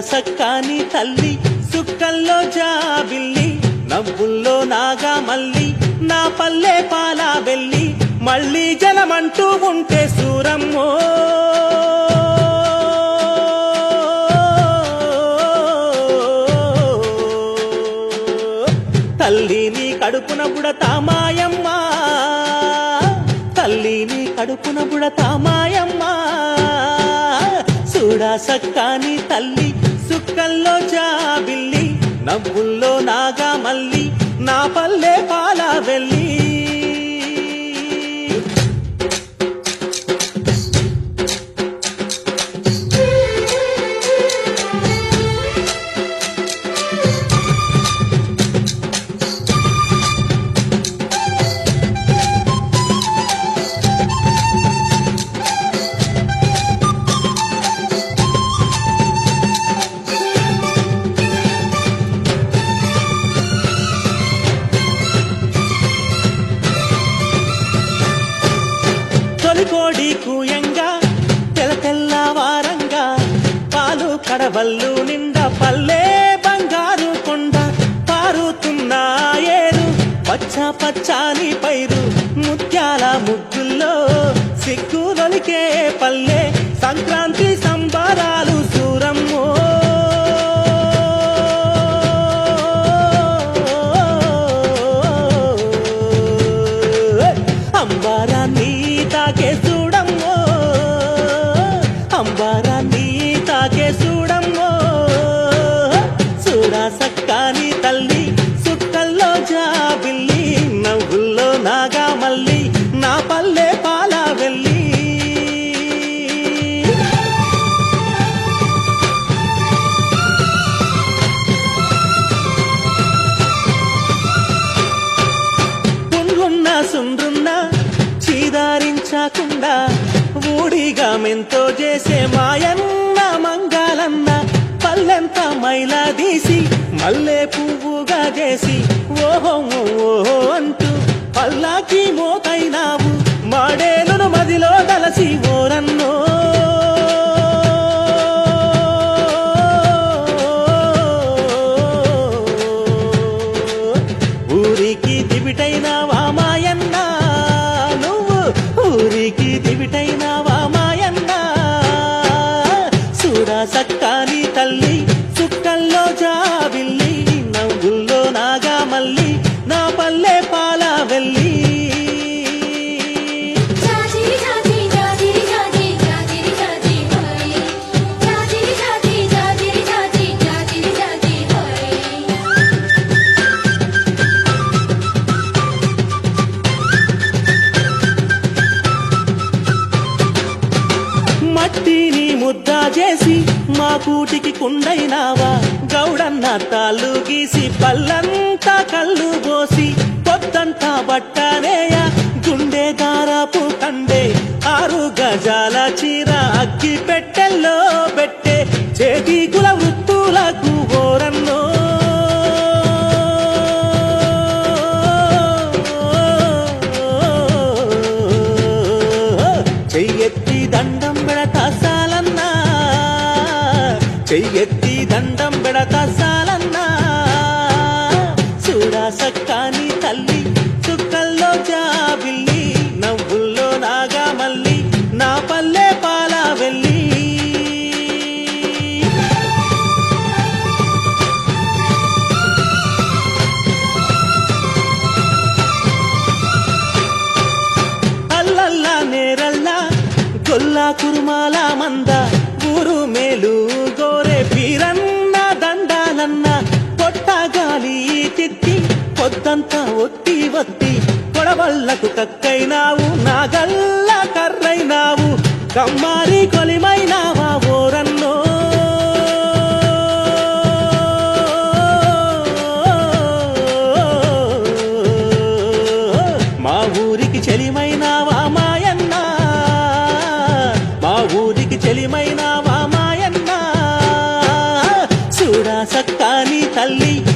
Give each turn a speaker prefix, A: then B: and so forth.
A: సక్కాని తల్లి సుక్కల్లో జాబిల్లి నవ్వుల్లో నాగా మల్లి నా పల్లె పాలా వెళ్ళి మళ్ళీ జలమంటూ ఉంటే సూరమ్మో. తల్లి నీ కడుపున బుడతా తామాయమ్మా తల్లి నీ కడుపున తామాయమ్మా కూడా చూడా సక్కాని తల్లి సుక్కల్లో జాబిల్లి నవ్వుల్లో నాగా మల్లి నా పల్లె కడవల్లు నిండా పల్లె బంగారు కొండ పారుతున్నాయేరు పచ్చ పచ్చాని పైరు ముత్యాల ముగ్గుల్లో సిగ్గులొలికే పల్లె. సంక్రాంతి సుండ్రున్న చీదారించకుండా ఊడిగా మెంతో చేసే మాయన్న మంగాలన్న పల్లెంత మైలా తీసి మల్లె పువ్వుగా చేసి ఓహో ఓహో అంటూ పల్లాకి మోతైనావు మాడేలును మదిలో దలసి మల్లి నా పల్లె పాల వెళ్ళి మట్టిని ముద్ద చేసి మా కూటికి కుండైనావా? గౌడన్న తాళ్ళు గీసి పల్లంతా కళ్ళు పోసి పొద్దంతా బట్టనేయ గుండె దారపు కండే ఆరు గజాల చీర అగ్గి పెట్టెల్లో పెట్టే చేతి కుల వృత్తులకు ఓరన్నో. చెయ్యెత్తి దండం చెయ్యెత్తి దండం పెడతా సాలన్నా. చూడా సక్కాని తల్లి చుక్కల్లో జాబిల్లి నవ్వుల్లో నాగా మల్లి నా పల్లె పాలా వెళ్ళి. అల్లల్లా నేరల్లా గొల్లా కురుమాల మంద. ఊరు మేలు గోరే పీరన్న దండాలన్న పొట్ట గాలి తిత్తి పొద్దంతా ఒత్తి ఒత్తి కొడవళ్ళకు కక్కైనావు నాగల్ల కర్రైనావు కమ్మారి కొలిమైనావా ఓరన్నో. మా ఊరికి చెలిమైనావా మాయన్న మా ఊరికి చెలిమైనావా me.